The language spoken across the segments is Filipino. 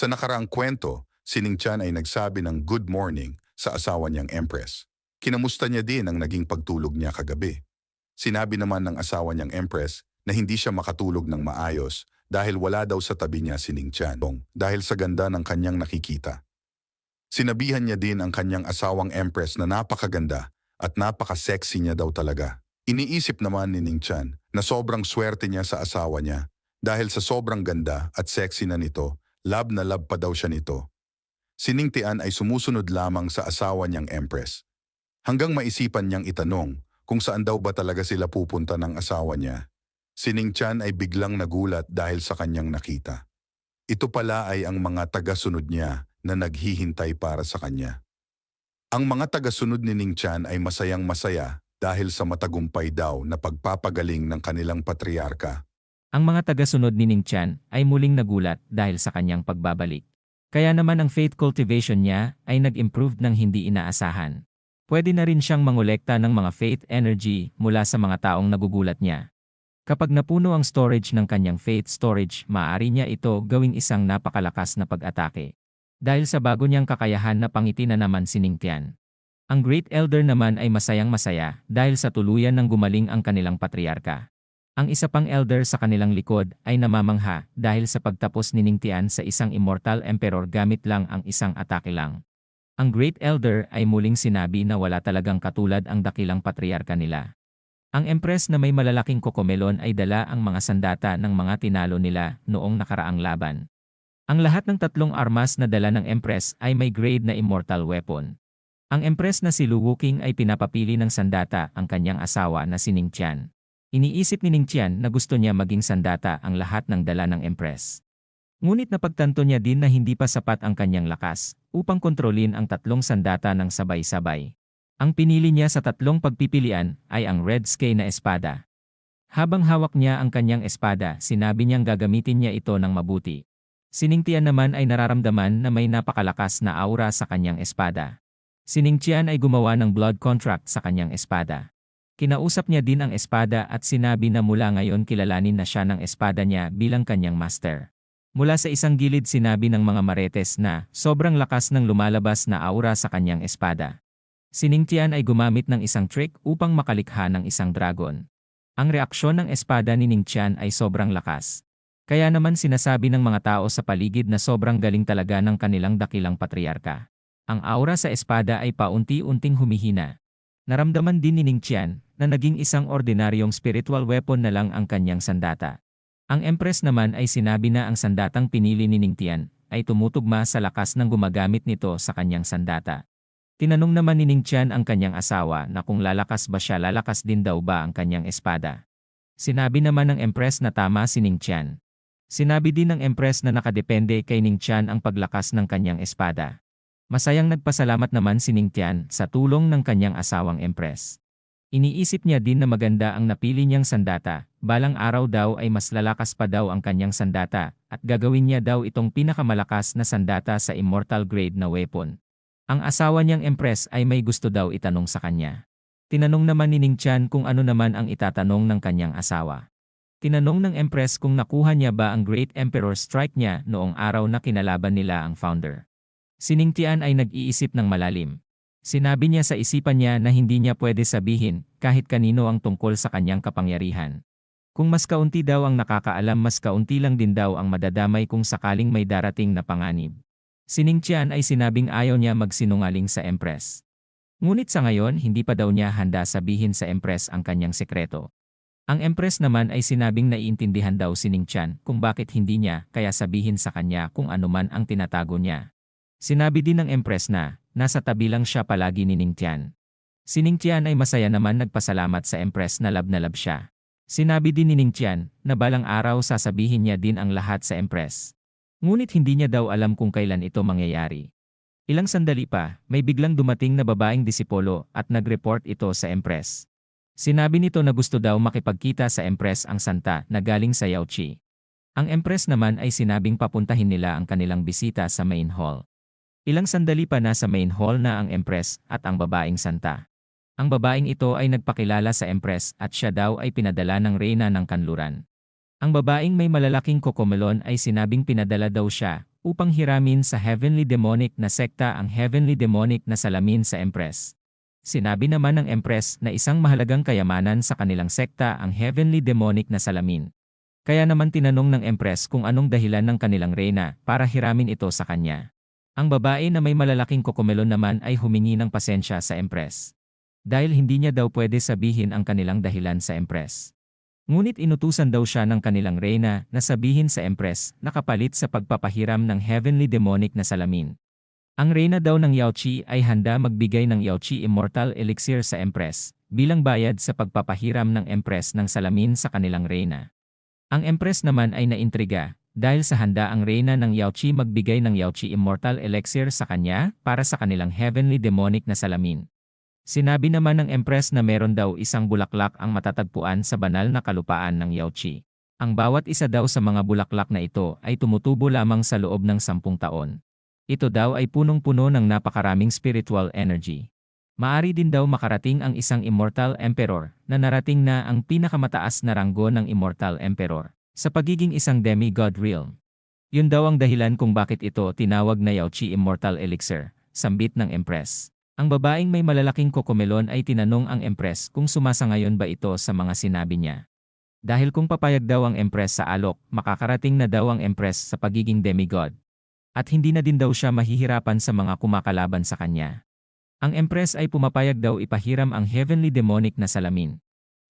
Sa nakaraang kwento, si Ning Chan ay nagsabi ng good morning sa asawa niyang Empress. Kinamusta niya din ang naging pagtulog niya kagabi. Sinabi naman ng asawa niyang Empress na hindi siya makatulog ng maayos dahil wala daw sa tabi niya si Ning Chan dahil sa ganda ng kanyang nakikita. Sinabihan niya din ang kanyang asawang Empress na napakaganda at napaka-sexy niya daw talaga. Iniisip naman ni Ning Chan na sobrang swerte niya sa asawa niya dahil sa sobrang ganda at sexy na nito, love na love pa daw siya nito. Si Ning Tian ay sumusunod lamang sa asawa niyang Empress. Hanggang maisipan niyang itanong kung saan daw ba talaga sila pupunta ng asawa niya. Si Ning Chan ay biglang nagulat dahil sa kanyang nakita. Ito pala ay ang mga tagasunod niya na naghihintay para sa kanya. Ang mga tagasunod ni Ning Chan ay masayang masaya dahil sa matagumpay daw na pagpapagaling ng kanilang patriarka. Ang mga tagasunod ni Ning Chan ay muling nagulat dahil sa kanyang pagbabalik. Kaya naman ang faith cultivation niya ay nag-improve ng hindi inaasahan. Pwede na rin siyang mangolekta ng mga faith energy mula sa mga taong nagugulat niya. Kapag napuno ang storage ng kanyang faith storage, maaari niya ito gawing isang napakalakas na pag-atake. Dahil sa bago niyang kakayahan na pangiti na naman si Ning Tian. Ang Great Elder naman ay masayang masaya dahil sa tuluyan ng gumaling ang kanilang patriarka. Ang isa pang elder sa kanilang likod ay namamangha dahil sa pagtapos ni Ning Tian sa isang immortal emperor gamit lang ang isang atake lang. Ang Great Elder ay muling sinabi na wala talagang katulad ang dakilang patriarka nila. Ang empress na may malalaking kokomelon ay dala ang mga sandata ng mga tinalo nila noong nakaraang laban. Ang lahat ng tatlong armas na dala ng empress ay may grade na immortal weapon. Ang empress na si Lu Wuking ay pinapapili ng sandata ang kanyang asawa na si Ning Tian. Iniisip ni Ning Tian na gusto niya maging sandata ang lahat ng dala ng Empress. Ngunit napagtanto niya din na hindi pa sapat ang kanyang lakas upang kontrolin ang tatlong sandata ng sabay-sabay. Ang pinili niya sa tatlong pagpipilian ay ang Red Sky na espada. Habang hawak niya ang kanyang espada, sinabi niyang gagamitin niya ito ng mabuti. Siningtian naman ay nararamdaman na may napakalakas na aura sa kanyang espada. Siningtian ay gumawa ng blood contract sa kanyang espada. Kinausap niya din ang espada at sinabi na mula ngayon kilalanin na siya ng espada niya bilang kanyang master. Mula sa isang gilid sinabi ng mga maretes na sobrang lakas ng lumalabas na aura sa kanyang espada. Siningtian ay gumamit ng isang trick upang makalikha ng isang dragon. Ang reaksyon ng espada ni Ningtian ay sobrang lakas. Kaya naman sinasabi ng mga tao sa paligid na sobrang galing talaga ng kanilang dakilang patriarka. Ang aura sa espada ay paunti-unting humihina. Naramdaman din ni Ningtian na naging isang ordinaryong spiritual weapon na lang ang kanyang sandata. Ang Empress naman ay sinabi na ang sandatang pinili ni Ningtian ay tumutugma sa lakas ng gumagamit nito sa kanyang sandata. Tinanong naman ni Ningtian ang kanyang asawa na kung lalakas ba siya lalakas din daw ba ang kanyang espada. Sinabi naman ng Empress na tama si Ningtian. Sinabi din ng Empress na nakadepende kay Ningtian ang paglakas ng kanyang espada. Masayang nagpasalamat naman si Ningtian sa tulong ng kanyang asawang Empress. Iniisip niya din na maganda ang napili niyang sandata, balang araw daw ay mas lalakas pa daw ang kanyang sandata, at gagawin niya daw itong pinakamalakas na sandata sa immortal grade na weapon. Ang asawa niyang empress ay may gusto daw itanong sa kanya. Tinanong naman ni Ning Chan kung ano naman ang itatanong ng kanyang asawa. Tinanong ng empress kung nakuha niya ba ang Great Emperor Strike niya noong araw na kinalaban nila ang founder. Si Ning Tian ay nag-iisip ng malalim. Sinabi niya sa isipan niya na hindi niya pwede sabihin kahit kanino ang tungkol sa kanyang kapangyarihan. Kung mas kaunti daw ang nakakaalam mas kaunti lang din daw ang madadamay kung sakaling may darating na panganib. Sining Tian ay sinabing ayaw niya magsinungaling sa Empress. Ngunit sa ngayon hindi pa daw niya handa sabihin sa Empress ang kanyang sekreto. Ang Empress naman ay sinabing naiintindihan daw si Ning Chan kung bakit hindi niya kaya sabihin sa kanya kung anuman ang tinatago niya. Sinabi din ng Empress na, nasa tabi lang siya palagi ni Ning Tian. Si Ning Tian ay masaya naman nagpasalamat sa Empress na lab na lab siya. Sinabi din ni Ning Tian na balang araw sasabihin niya din ang lahat sa Empress. Ngunit hindi niya daw alam kung kailan ito mangyayari. Ilang sandali pa, may biglang dumating na babaeng disipolo at nag-report ito sa Empress. Sinabi nito na gusto daw makipagkita sa Empress ang santa na galing sa Yaochi. Ang Empress naman ay sinabing papuntahin nila ang kanilang bisita sa main hall. Ilang sandali pa nasa main hall na ang Empress at ang babaeng santa. Ang babaeng ito ay nagpakilala sa Empress at siya daw ay pinadala ng reyna ng kanluran. Ang babaeng may malalaking kokomelon ay sinabing pinadala daw siya upang hiramin sa heavenly demonic na sekta ang heavenly demonic na salamin sa Empress. Sinabi naman ng Empress na isang mahalagang kayamanan sa kanilang sekta ang heavenly demonic na salamin. Kaya naman tinanong ng Empress kung anong dahilan ng kanilang reyna para hiramin ito sa kanya. Ang babae na may malalaking kokomelon naman ay humingi ng pasensya sa Empress. Dahil hindi niya daw pwede sabihin ang kanilang dahilan sa Empress. Ngunit inutusan daw siya ng kanilang reyna na sabihin sa Empress na kapalit sa pagpapahiram ng heavenly demonic na salamin. Ang reyna daw ng Yaochi ay handa magbigay ng Yaochi Immortal Elixir sa Empress bilang bayad sa pagpapahiram ng Empress ng salamin sa kanilang reyna. Ang Empress naman ay naintriga dahil sa handa ang reyna ng Yaochi magbigay ng Yaochi Immortal Elixir sa kanya para sa kanilang heavenly demonic na salamin. Sinabi naman ng Empress na meron daw isang bulaklak ang matatagpuan sa banal na kalupaan ng Yaochi. Ang bawat isa daw sa mga bulaklak na ito ay tumutubo lamang sa loob ng sampung taon. Ito daw ay punong-puno ng napakaraming spiritual energy. Maari din daw makarating ang isang immortal emperor na narating na ang pinakamataas na ranggo ng immortal emperor sa pagiging isang demigod realm. Yun daw ang dahilan kung bakit ito tinawag na Yaochi Immortal Elixir, sambit ng Empress. Ang babaeng may malalaking kokomelon ay tinanong ang Empress kung sumasangayon ba ito sa mga sinabi niya. Dahil kung papayag daw ang Empress sa alok, makakarating na daw ang Empress sa pagiging demigod. At hindi na din daw siya mahihirapan sa mga kumakalaban sa kanya. Ang Empress ay pumapayag daw ipahiram ang heavenly demonic na salamin.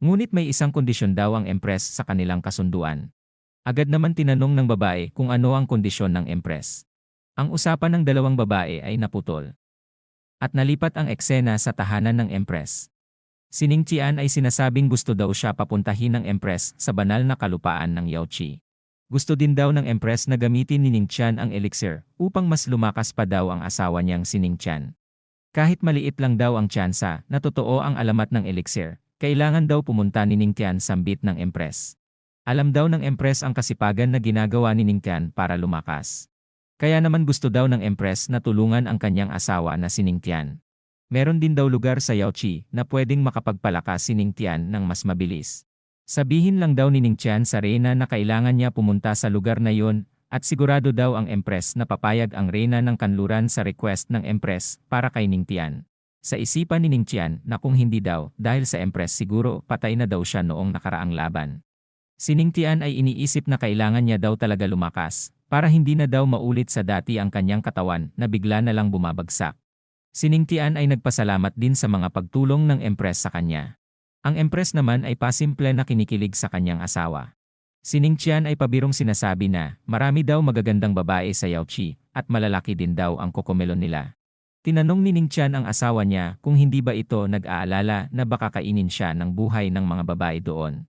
Ngunit may isang kondisyon daw ang Empress sa kanilang kasunduan. Agad naman tinanong ng babae kung ano ang kondisyon ng Empress. Ang usapan ng dalawang babae ay naputol. At nalipat ang eksena sa tahanan ng Empress. Si Ning Tian ay sinasabing gusto daw siya papuntahin ng Empress sa banal na kalupaan ng Yaochi. Gusto din daw ng Empress na gamitin ni Ning Tian ang elixir upang mas lumakas pa daw ang asawa niyang si Ning Tian. Kahit maliit lang daw ang tsansa na totoo ang alamat ng elixir, kailangan daw pumunta ni Ning Tian sa mbit ng Empress. Alam daw ng Empress ang kasipagan na ginagawa ni Ning Tian para lumakas. Kaya naman gusto daw ng Empress na tulungan ang kanyang asawa na si Ning Tian. Meron din daw lugar sa Yaochi na pwedeng makapagpalakas si Ning Tian ng mas mabilis. Sabihin lang daw ni Ning Tian sa Reyna na kailangan niya pumunta sa lugar na yon at sigurado daw ang Empress na papayag ang Reyna ng kanluran sa request ng Empress para kay Ning Tian. Sa isipan ni Ning Tian na kung hindi daw dahil sa Empress siguro patay na daw siya noong nakaraang laban. Si Ning Tian ay iniisip na kailangan niya daw talaga lumakas para hindi na daw maulit sa dati ang kanyang katawan na bigla na lang bumabagsak. Si Ning Tian ay nagpasalamat din sa mga pagtulong ng Empress sa kanya. Ang Empress naman ay pasimple na kinikilig sa kanyang asawa. Si Ning Tian ay pabirong sinasabi na marami daw magagandang babae sa Yaochi at malalaki din daw ang kokomelon nila. Tinanong ni Ning Tian ang asawa niya kung hindi ba ito nag-aalala na baka kainin siya ng buhay ng mga babae doon.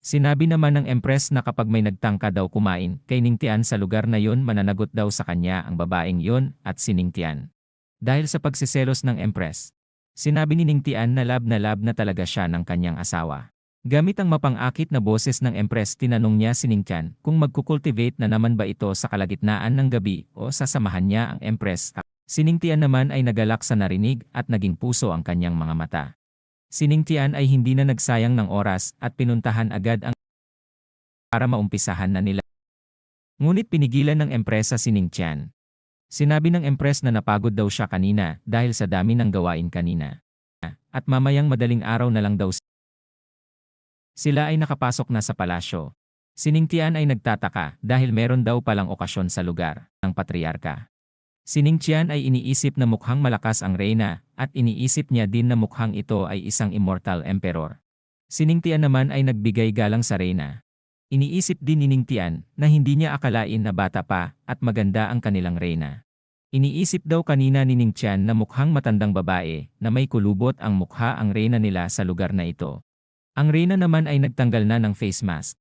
Sinabi naman ng Empress na kapag may nagtangka daw kumain kay Ningtian sa lugar na yon mananagot daw sa kanya ang babaeng yon at si Ningtian. Dahil sa pagsiselos ng Empress, sinabi ni Ningtian na lab na lab na talaga siya ng kanyang asawa. Gamit ang mapangakit na boses ng Empress tinanong niya si Ningtian kung magkukultivate na naman ba ito sa kalagitnaan ng gabi o sasamahan niya ang Empress. Si Ningtian naman ay nagalak sa narinig at naging puso ang kanyang mga mata. Si Ningtian ay hindi na nagsayang ng oras at pinuntahan agad ang para maumpisahan na nila. Ngunit pinigilan ng empresa si Ningtian. Sinabi ng empress na napagod daw siya kanina dahil sa dami ng gawain kanina. At mamayang madaling araw na lang daw sila ay nakapasok na sa palasyo. Si Ningtian ay nagtataka dahil meron daw palang okasyon sa lugar ng patriarka. Si Ningtian ay iniisip na mukhang malakas ang reyna at iniisip niya din na mukhang ito ay isang immortal emperor. Si Ningtian naman ay nagbigay galang sa reyna. Iniisip din ni Ningtian na hindi niya akalain na bata pa at maganda ang kanilang reyna. Iniisip daw kanina ni Ningtian na mukhang matandang babae na may kulubot ang mukha ang reyna nila sa lugar na ito. Ang reyna naman ay nagtanggal na ng face mask.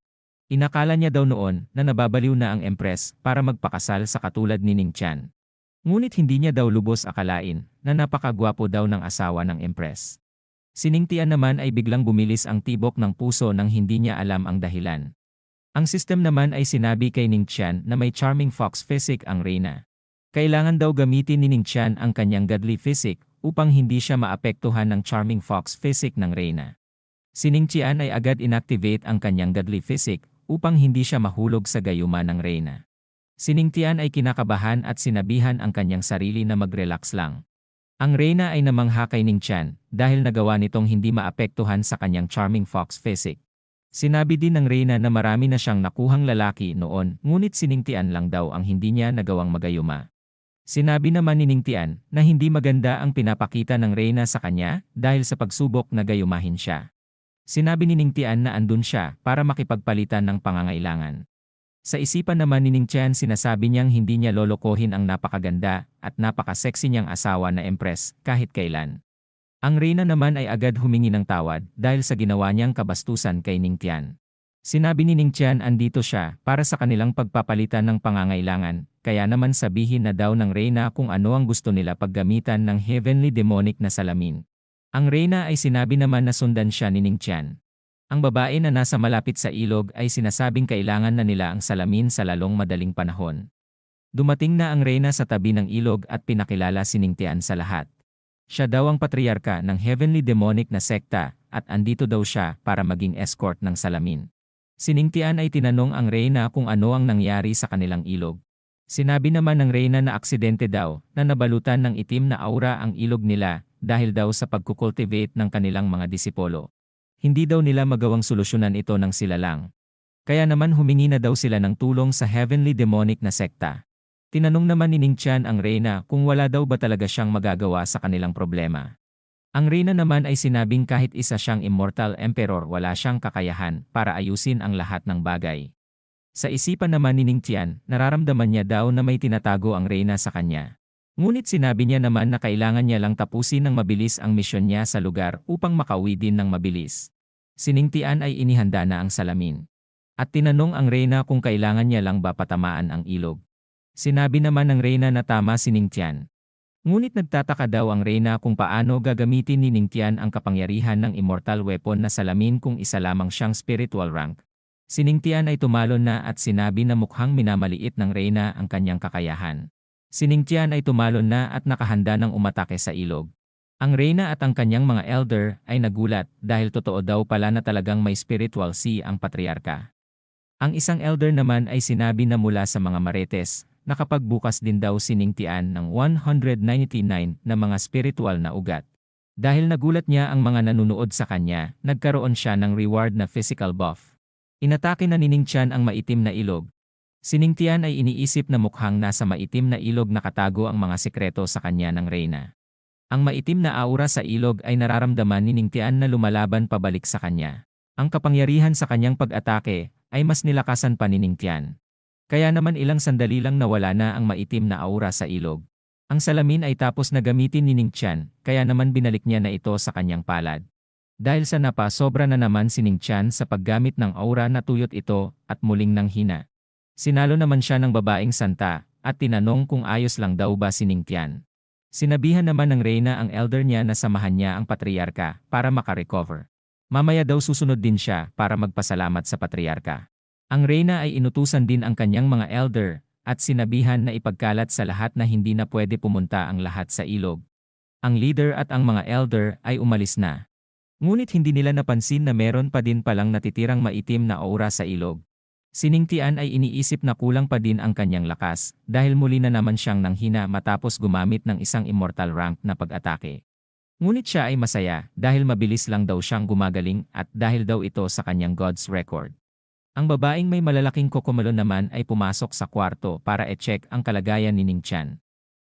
Inakala niya daw noon na nababaliw na ang empress para magpakasal sa katulad ni Ningtian. Ngunit hindi niya daw lubos akalain na napakagwapo daw ng asawa ng Empress. Siningtian naman ay biglang bumilis ang tibok ng puso nang hindi niya alam ang dahilan. Ang system naman ay sinabi kay Ning Tian na may charming fox physique ang Reyna. Kailangan daw gamitin ni Ning Tian ang kanyang godly physique upang hindi siya maapektuhan ng charming fox physique ng Reyna. Si Ning Tian ay agad inactivate ang kanyang godly physique upang hindi siya mahulog sa gayuma ng Reyna. Siningtian ay kinakabahan at sinabihan ang kanyang sarili na mag-relax lang. Ang reyna ay namangha kay Ning Tian dahil nagawa nitong hindi maapektuhan sa kanyang charming fox physique. Sinabi din ng reyna na marami na siyang nakuhang lalaki noon ngunit siningtian lang daw ang hindi niya nagawang magayuma. Sinabi naman ni Ning Tian na hindi maganda ang pinapakita ng reyna sa kanya dahil sa pagsubok na gayumahin siya. Sinabi ni Ning Tian na andun siya para makipagpalitan ng pangangailangan. Sa isipan naman ni Ning Tian sinasabi niyang hindi niya lolokohin ang napakaganda at napaka-sexy niyang asawa na empress kahit kailan. Ang reyna naman ay agad humingi ng tawad dahil sa ginawa niyang kabastusan kay Ning Tian. Sinabi ni Ning Tian andito siya para sa kanilang pagpapalitan ng pangangailangan, kaya naman sabihin na daw ng reyna kung ano ang gusto nila paggamitan ng heavenly demonic na salamin. Ang reyna ay sinabi naman na sundan siya ni Ning Tian. Ang babae na nasa malapit sa ilog ay sinasabing kailangan na nila ang salamin sa lalong madaling panahon. Dumating na ang reyna sa tabi ng ilog at pinakilala si Ning Tian sa lahat. Siya daw ang patriarka ng heavenly demonic na sekta at andito daw siya para maging escort ng salamin. Siningtian ay tinanong ang reyna kung ano ang nangyari sa kanilang ilog. Sinabi naman ng reyna na aksidente daw na nabalutan ng itim na aura ang ilog nila dahil daw sa pagkukultivate ng kanilang mga disipolo. Hindi daw nila magawang solusyonan ito ng sila lang. Kaya naman humingi na daw sila ng tulong sa heavenly demonic na sekta. Tinanong naman ni Ning Tian ang reyna kung wala daw ba talaga siyang magagawa sa kanilang problema. Ang reyna naman ay sinabing kahit isa siyang immortal emperor wala siyang kakayahan para ayusin ang lahat ng bagay. Sa isipan naman ni Ning Tian, nararamdaman niya daw na may tinatago ang reyna sa kanya. Ngunit sinabi niya naman na kailangan niya lang tapusin ng mabilis ang misyon niya sa lugar upang makauwi din ng mabilis. Siningtian ay inihanda na ang salamin. At tinanong ang reyna kung kailangan niya lang ba patamaan ang ilog. Sinabi naman ng reyna na tama si Ning Tian. Ngunit nagtataka daw ang reyna kung paano gagamitin ni Ning Tian ang kapangyarihan ng immortal weapon na salamin kung isa lamang siyang spiritual rank. Si Ning Tian ay tumalon na at sinabi na mukhang minamaliit ng reyna ang kanyang kakayahan. Si Ning Tian ay tumalon na at nakahanda ng umatake sa ilog. Ang reyna at ang kanyang mga elder ay nagulat dahil totoo daw pala na talagang may spiritual si ang patriarka. Ang isang elder naman ay sinabi na mula sa mga maretes nakapagbukas din daw si Ning Tian ng 199 na mga spiritual na ugat. Dahil nagulat niya ang mga nanunood sa kanya, nagkaroon siya ng reward na physical buff. Inatake na ni Ning Tian ang maitim na ilog. Si Ning Tian ay iniisip na mukhang nasa maitim na ilog nakatago ang mga sekreto sa kanya ng reyna. Ang maitim na aura sa ilog ay nararamdaman ni Ning Tian na lumalaban pabalik sa kanya. Ang kapangyarihan sa kanyang pag-atake ay mas nilakasan pa ni Ning Tian. Kaya naman ilang sandali lang nawala na ang maitim na aura sa ilog. Ang salamin ay tapos na gamitin ni Ning Tian, kaya naman binalik niya na ito sa kanyang palad. Dahil sa napa sobra na naman si Ning Tian sa paggamit ng aura na tuyot ito at muling nang hina. Sinalo naman siya ng babaeng santa at tinanong kung ayos lang daw ba si Ning Tian. Sinabihan naman ng reyna ang elder niya na samahan niya ang patriarka para makarecover. Mamaya daw susunod din siya para magpasalamat sa patriarka. Ang reyna ay inutusan din ang kanyang mga elder at sinabihan na ipagkalat sa lahat na hindi na pwede pumunta ang lahat sa ilog. Ang leader at ang mga elder ay umalis na. Ngunit hindi nila napansin na meron pa din palang natitirang maitim na aura sa ilog. Siningtian ay iniisip na kulang pa din ang kanyang lakas dahil muli na naman siyang nanghina matapos gumamit ng isang immortal rank na pag-atake. Ngunit siya ay masaya dahil mabilis lang daw siyang gumagaling at dahil daw ito sa kanyang God's record. Ang babaeng may malalaking kokomelo naman ay pumasok sa kwarto para e-check ang kalagayan ni Ning Tian.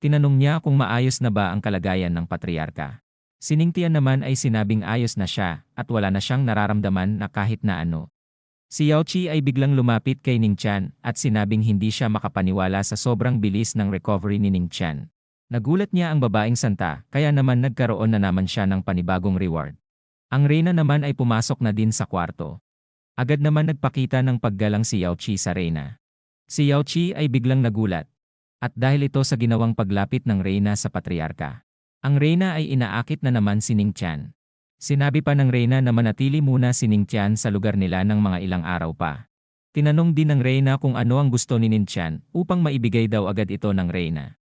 Tinanong niya kung maayos na ba ang kalagayan ng patriarka. Siningtian naman ay sinabing ayos na siya at wala na siyang nararamdaman na kahit na ano. Si Yao Chi ay biglang lumapit kay Ning Tian at sinabing hindi siya makapaniwala sa sobrang bilis ng recovery ni Ning Tian. Nagulat niya ang babaeng santa kaya naman nagkaroon na naman siya ng panibagong reward. Ang reyna naman ay pumasok na din sa kwarto. Agad naman nagpakita ng paggalang si Yao Chi sa reyna. Si Yao Chi ay biglang nagulat. At dahil ito sa ginawang paglapit ng reyna sa patriarka. Ang reyna ay inaakit na naman si Ning Tian. Sinabi pa ng reyna na manatili muna si Ning Tian sa lugar nila ng mga ilang araw pa. Tinanong din ng reyna kung ano ang gusto ni Ning Tian upang maibigay daw agad ito ng reyna.